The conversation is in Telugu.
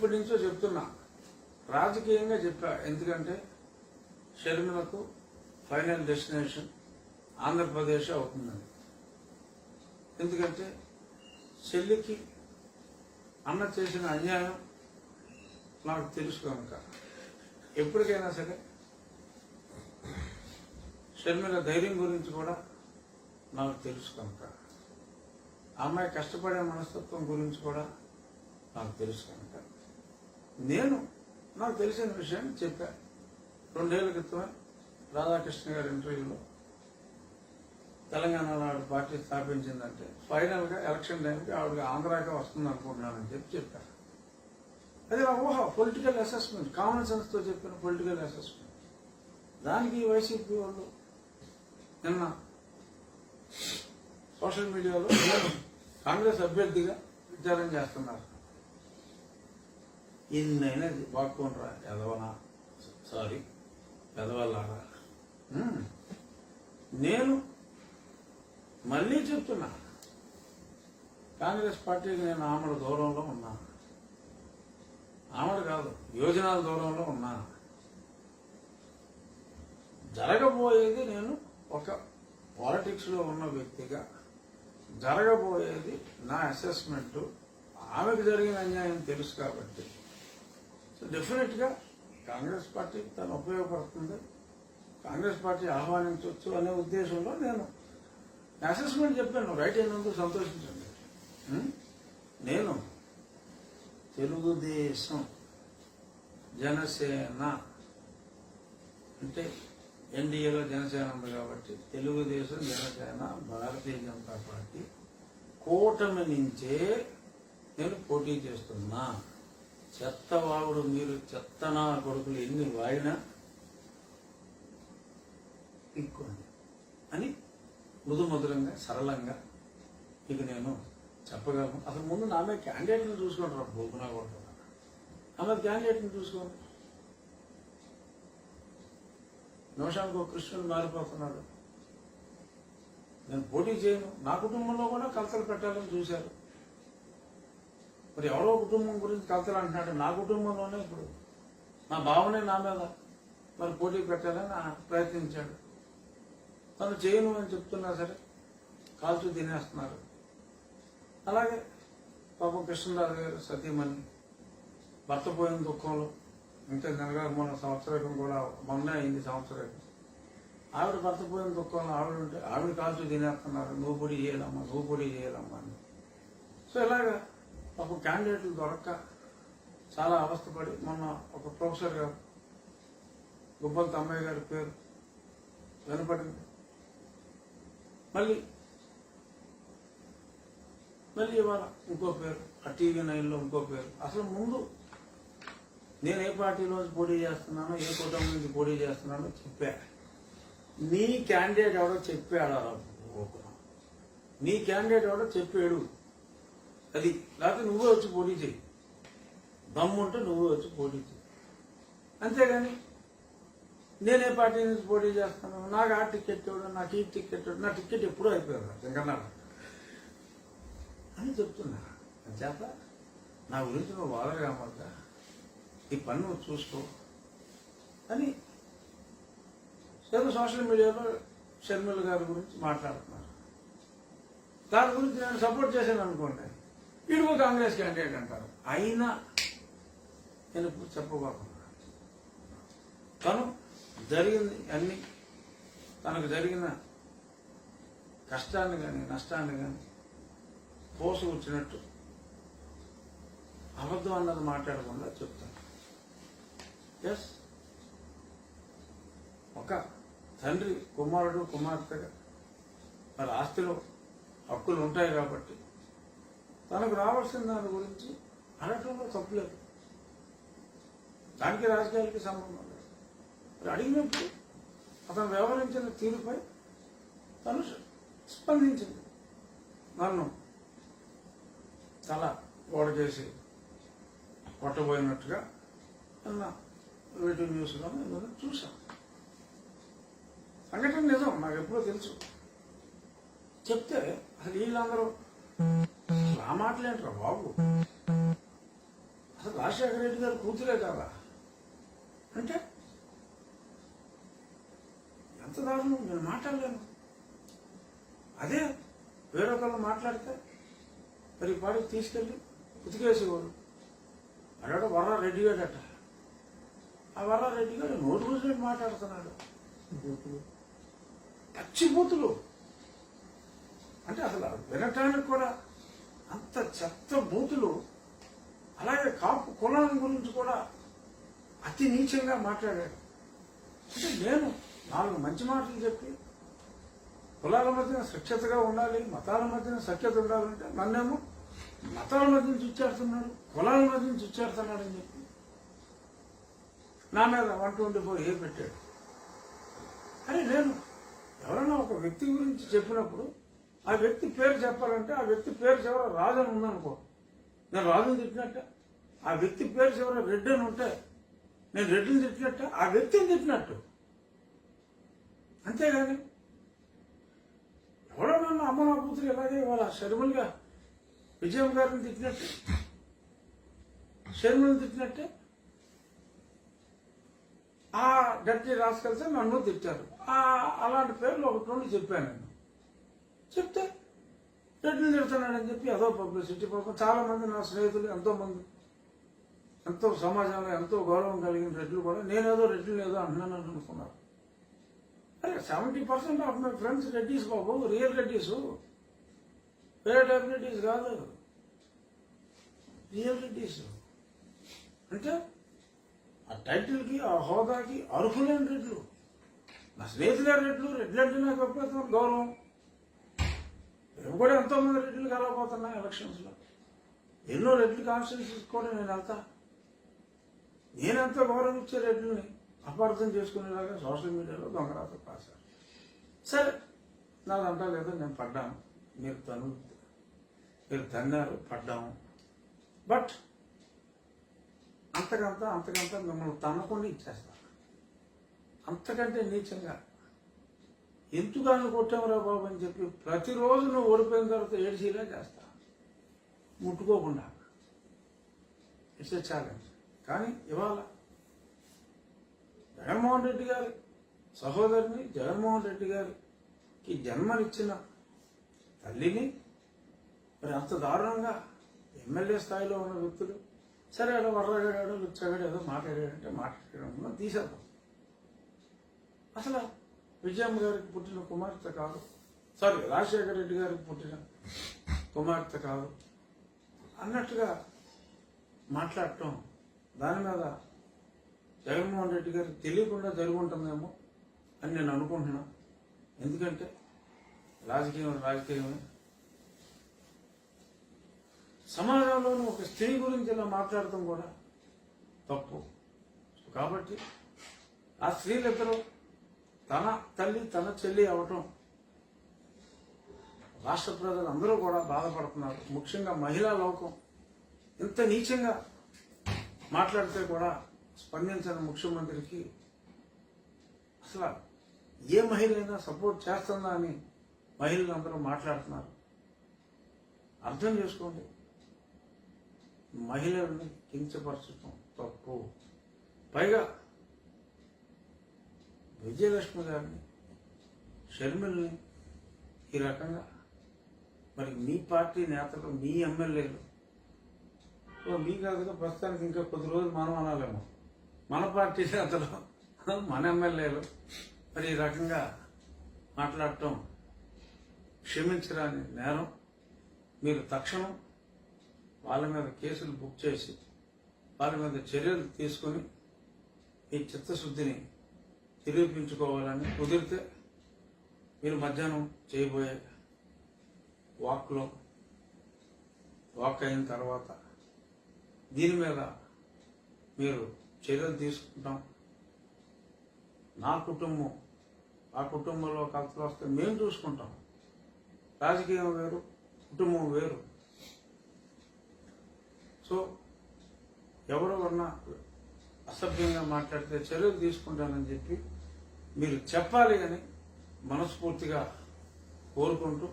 ఇప్పటి నుంచో చెప్తున్నా. రాజకీయంగా చెప్పా. ఎందుకంటే షర్మిలకు ఫైనల్ డెస్టినేషన్ ఆంధ్రప్రదేశ్ అవుతుందని. ఎందుకంటే చెల్లికి అన్న చేసిన అన్యాయం నాకు తెలుసు కనుక. ఎప్పటికైనా సరే షర్మిల ధైర్యం గురించి కూడా నాకు తెలుసు కనుక. ఆ అమ్మాయి కష్టపడే మనస్తత్వం గురించి కూడా నాకు తెలుసు కనుక. నేను నాకు తెలిసిన విషయాన్ని చెప్పాను రెండేళ్ళ క్రితమే రాధాకృష్ణ గారి ఇంటర్వ్యూలో తెలంగాణలో ఆవిడ పార్టీ స్థాపించిందంటే ఫైనల్గా ఎలక్షన్ టైంకి ఆవిడ ఆంధ్రాకే వస్తుంది అనుకుంటున్నానని చెప్పి చెప్పారు అది నా ఊహ పొలిటికల్ అసెస్మెంట్ కామన్ సెన్స్తో చెప్పిన పొలిటికల్ అసెస్మెంట్. దానికి వైసీపీ వాళ్ళు నిన్న సోషల్ మీడియాలో కాంగ్రెస్ అభ్యర్థిగా ప్రచారం చేస్తున్నారు. ఇన్నైనా వాక్కోనరా ఎదవనా సారీ పెదవల్లారా హ్మ్. నేను మళ్ళీ చెప్తున్నా. కాంగ్రెస్ పార్టీకి నేను ఆమెడ దూరంలో ఉన్నా. ఆమెడ కాదు యోజనాల దూరంలో ఉన్నా. జరగబోయేది నేను ఒక పాలిటిక్స్లో ఉన్న వ్యక్తిగా. జరగబోయేది నా అసెస్మెంట్. ఆమెకు జరిగిన అన్యాయం తెలుసు కాబట్టి. సో డెఫినెట్గా కాంగ్రెస్ పార్టీకి తను ఉపయోగపడుతుంది. కాంగ్రెస్ పార్టీ ఆహ్వానించవచ్చు అనే ఉద్దేశంలో నేను అసెస్మెంట్ చెప్పాను. రైట్ అయినందుకు సంతోషించండి. Hmm? నేను తెలుగుదేశం జనసేన అంటే ఎన్డీఏలో జనసేన ఉంది కాబట్టి తెలుగుదేశం జనసేన భారతీయ జనతా పార్టీ కూటమి నుంచే నేను పోటీ చేస్తున్నా. చెత్తవాగుడు మీరు చెత్త నా కొడుకులు ఎన్ని వాడినా ఇక్కోండి అని మృదుమధురంగా సరళంగా ఇక నేను చెప్పగలను. అసలు ముందు నా మీద క్యాండిడేట్ని చూసుకుంటారు కొడుకు. నా ఆమె క్యాండిడేట్ని చూసుకోండి. నిమిషానికి ఒక కృష్ణుడు మారిపోతున్నాడు. నేను పోటీ చేయను. నా కుటుంబంలో కూడా కలతలు పెట్టాలని చూశారు. మరి ఎవరో కుటుంబం గురించి కలతలు అంటున్నాడు. నా కుటుంబంలోనే ఇప్పుడు నా భావనే నా మీద మరి పోటీ పెట్టాలని ఆ ప్రయత్నించాడు. తను చేయను అని చెప్తున్నా సరే కాల్చు తినేస్తున్నారు. అలాగే పాపం కృష్ణరాజు గారు సతీమణి భర్త పోయిన దుఃఖంలో ఇంకా నెలగా మన సంవత్సరం కూడా మొన్న అయింది సంవత్సరం. ఆవిడ భర్త పోయిన దుఃఖంలో ఆవిడ ఉంటే ఆవిడ కాల్చు తినేస్తున్నారు. నువ్వు పొడి చేయాలమ్మా నువ్వు పొడి చేయాలమ్మా అని. సో ఇలాగా ఒక క్యాండిడేట్లు దొరక్క చాలా అవస్థపడి మొన్న ఒక ప్రొఫెసర్ గారు గుబ్బల తమ్మయ్య గారి పేరు వినపడింది. మళ్ళీ మళ్ళీ ఇవాళ ఇంకో పేరు ఆ టీవీ నైన్లో ఇంకో పేరు. అసలు ముందు నేను ఏ పార్టీలో పోటీ చేస్తున్నానో ఏ కుటుంబం నుంచి పోటీ చేస్తున్నానో చెప్పా. నీ క్యాండిడేట్ ఎవడో చెప్పాడా నీ క్యాండిడేట్ ఎవడో చెప్పాడు. అది లేకపోతే నువ్వే వచ్చి పోటీ చేయి దమ్ముంటే నువ్వే వచ్చి పోటీ చేయి అంతేగాని నేనే పార్టీ నుంచి పోటీ చేస్తాను. నాకు ఆ టికెట్ ఇవ్వడు నాకు ఈ టికెట్ ఇవ్వడు నా టికెట్ ఎప్పుడూ అయిపోయాడు వెంకన్నాడు అని చెప్తున్నా. చేత నా గురించి నువ్వు మాట ఈ పని నువ్వు చూసుకో. అని ఏదో సోషల్ మీడియాలో షర్మిల గారి గురించి మాట్లాడుతున్నారు. దాని గురించి నేను సపోర్ట్ చేశాను అనుకోండి. వీడికో కాంగ్రెస్ క్యాండిడేట్ అంటారు. అయినా నేను చెప్పబోకుండా తను జరిగింది అన్ని తనకు జరిగిన కష్టాన్ని కానీ నష్టాన్ని కానీ పోసు వచ్చినట్టు అబద్ధం అన్నది మాట్లాడకుండా చెప్తాను. ఎస్ ఒక తండ్రి కుమారుడు కుమార్తెగా మరి ఆస్తిలో హక్కులు ఉంటాయి కాబట్టి తనకు రావాల్సిన దాని గురించి అడగటంలో తప్పులేదు దానికి రాజకీయాలకి సంబంధం లేదు. మరి అడిగినప్పుడు అతను వ్యవహరించిన తీరుపై తను స్పందించింది. నన్ను తల గోడ చేసి కొట్టబోయినట్టుగా అన్న రేడియో న్యూస్లో నేను చూశాను. సంఘటన నిజం నాకు ఎప్పుడో తెలుసు. చెప్తే అసలు వీళ్ళందరూ అసలు ఆ మాటలేంట్రా బాబు? అసలు రాజశేఖర రెడ్డి గారు కూతురే కదా? అంటే? ఎంత దారుణం నేను మాట్లాడలేను. అదే వేరొకళ్ళు మాట్లాడితే మరి పాడికి తీసుకెళ్ళి ఉతికేసేవాడు అడాడు వర్ర రెడ్డి గాడట ఆ వర్ర రెడ్డి గారు నోటు కూర్చొని మాట్లాడుతున్నాడు. పచ్చిబూతులు అంటే అసలు వినటానికి కూడా అంత చెత్త బూతులు అలాగే కాపు కులం గురించి కూడా అతి నీచంగా మాట్లాడాడు అంటే నేను నాలుగు మంచి మాటలు చెప్పి కులాల మధ్యన సఖ్యతగా ఉండాలి మతాల మధ్యన సఖ్యత ఉండాలంటే నన్నేమో మతాల మధ్య నుంచి కులాల మధ్య నుంచి అని చెప్పి నా మీద వన్ ట్వంటీ ఫోర్ ఏ పెట్టాడు. అరే నేను ఎవరైనా ఒక వ్యక్తి గురించి చెప్పినప్పుడు ఆ వ్యక్తి పేరు చెప్పాలంటే ఆ వ్యక్తి పేరు చివర రాజని ఉందనుకో. నేను రాజుని తిట్టినట్ట. ఆ వ్యక్తి పేరు చివర రెడ్డి అని ఉంటే నేను రెడ్డిని తిట్టినట్ట ఆ వ్యక్తిని తిట్టినట్టు. అంతేగాని ఎవడో నన్ను అమ్మ నా కూతురు ఇలాగే వాళ్ళ శర్మలుగా విజయం గారిని తిట్టినట్టు షర్మిల్ని తిట్టినట్టే. ఆ డర్టీ రాసుకెళ్తే నన్ను తిట్టారు. ఆ అలాంటి పేర్లు ఒకటి నుండి చెప్పాను చెప్తే రెడ్డిని తిడుతున్నాడని చెప్పి అదో పబ్లిసిటీ పాపం చాలామంది నా స్నేహితులు ఎంతోమంది ఎంతో సమాజంలో ఎంతో గౌరవం కలిగిన రెడ్లు కూడా నేనేదో రెడ్లు ఏదో అంటున్నాను అనుకున్నారు. అరే seventy percent of my friends Reddys Babu real Reddys. వేరే టైప్ రెడ్డీస్ కాదు. రియల్ రెడ్డీస్. అంటే ఆ టైటిల్కి ఆ హోదాకి అర్హులైన రెడ్లు. నా స్నేహితులే రెడ్లు రెడ్లు అంటే నాకు విపరీతమైన గౌరవం. ఇవి కూడా ఎంతో మంది రెడ్లు కలవబోతున్నాయి ఎలక్షన్స్లో. ఎన్నో రెడ్లు కాన్స్టిట్యూన్సీస్ కూడా నేను వెళ్తా. నేనెంతో గౌరవం ఇచ్చే రెడ్లని అపార్థం చేసుకునేలాగా సోషల్ మీడియాలో దొంగరాత రాశారు సరే నాదంటా లేదో నేను పడ్డాను. మీరు తను మీరు తన్నారు పడ్డాము. బట్ అంతకంతా అంతకంతా మిమ్మల్ని తనకుండా ఇచ్చేస్తాను. అంతకంటే నీచంగా ఎందుకు ఆయన కొట్టావురా బాబు అని చెప్పి ప్రతిరోజు నువ్వు ఓడిపోయిన తర్వాత ఏడ్చేలా చేస్తా. ముట్టుకోకుండా. ఇట్స్ ఎ ఛాలెంజ్ కానీ ఇవాళ జగన్మోహన్ రెడ్డి గారి సహోదరిని జగన్మోహన్ రెడ్డి గారికి జన్మనిచ్చిన తల్లిని మరి అంత దారుణంగా ఎమ్మెల్యే స్థాయిలో ఉన్న వ్యక్తులు సరే అలా వర్రగాడాడు లుచ్చగాడు ఏదో మాట్లాడాడంటే మాట్లాడడం తీసేద్దాం. అసలు విజయమ్మ గారికి పుట్టిన కుమార్తె కాదు. సారీ రాజశేఖర రెడ్డి గారికి పుట్టిన కుమార్తె కాదు. అన్నట్టుగా మాట్లాడటం దాని మీద జగన్మోహన్ రెడ్డి గారికి తెలియకుండా జరుగుంటుందేమో అని నేను అనుకుంటున్నా. ఎందుకంటే రాజకీయం రాజకీయమే సమాజంలోని ఒక స్త్రీ గురించి ఇలా మాట్లాడటం కూడా తప్పు. కాబట్టి ఆ స్త్రీలిద్దరూ తన తల్లి తన చెల్లి అవటం. రాష్ట్ర ప్రజలు అందరూ కూడా బాధపడుతున్నారు. ముఖ్యంగా మహిళా లోకం. ఇంత నీచంగా మాట్లాడితే కూడా స్పందించని ముఖ్యమంత్రికి అసలు ఏ మహిళైనా సపోర్ట్ చేస్తుందా అని మహిళలు అందరూ మాట్లాడుతున్నారు. అర్థం చేసుకోండి. మహిళల్ని కించపరచడం తప్పు. పైగా విజయలక్ష్మి గారిని షర్మిల్ని ఈ రకంగా మరి మీ పార్టీ నేతలు మీ ఎమ్మెల్యేలు. మీ కాకపోతే ప్రస్తుతానికి ఇంకా కొద్ది రోజులు మనం అనాలేమో. మన పార్టీ నేతలు మన ఎమ్మెల్యేలు. మరి ఈ రకంగా మాట్లాడటం క్షమించరాని నేరం. మీరు తక్షణం వాళ్ళ మీద కేసులు బుక్ చేసి వాళ్ళ మీద చర్యలు తీసుకొని ఈ చిత్తశుద్ధిని నిరూపించుకోవాలని కుదిరితే మీరు మధ్యాహ్నం చేయబోయే వాక్లో వాక్ అయిన తర్వాత దీని మీద మీరు చర్యలు తీసుకుంటాం. నా కుటుంబం ఆ కుటుంబంలో కలతలు వస్తే మేము చూసుకుంటాం. రాజకీయం వేరు కుటుంబం వేరు. సో ఎవరెవరన్నా అసభ్యంగా మాట్లాడితే చర్యలు తీసుకుంటానని చెప్పి మీరు చెప్పాలి అని మనస్ఫూర్తిగా కోరుకుంటూ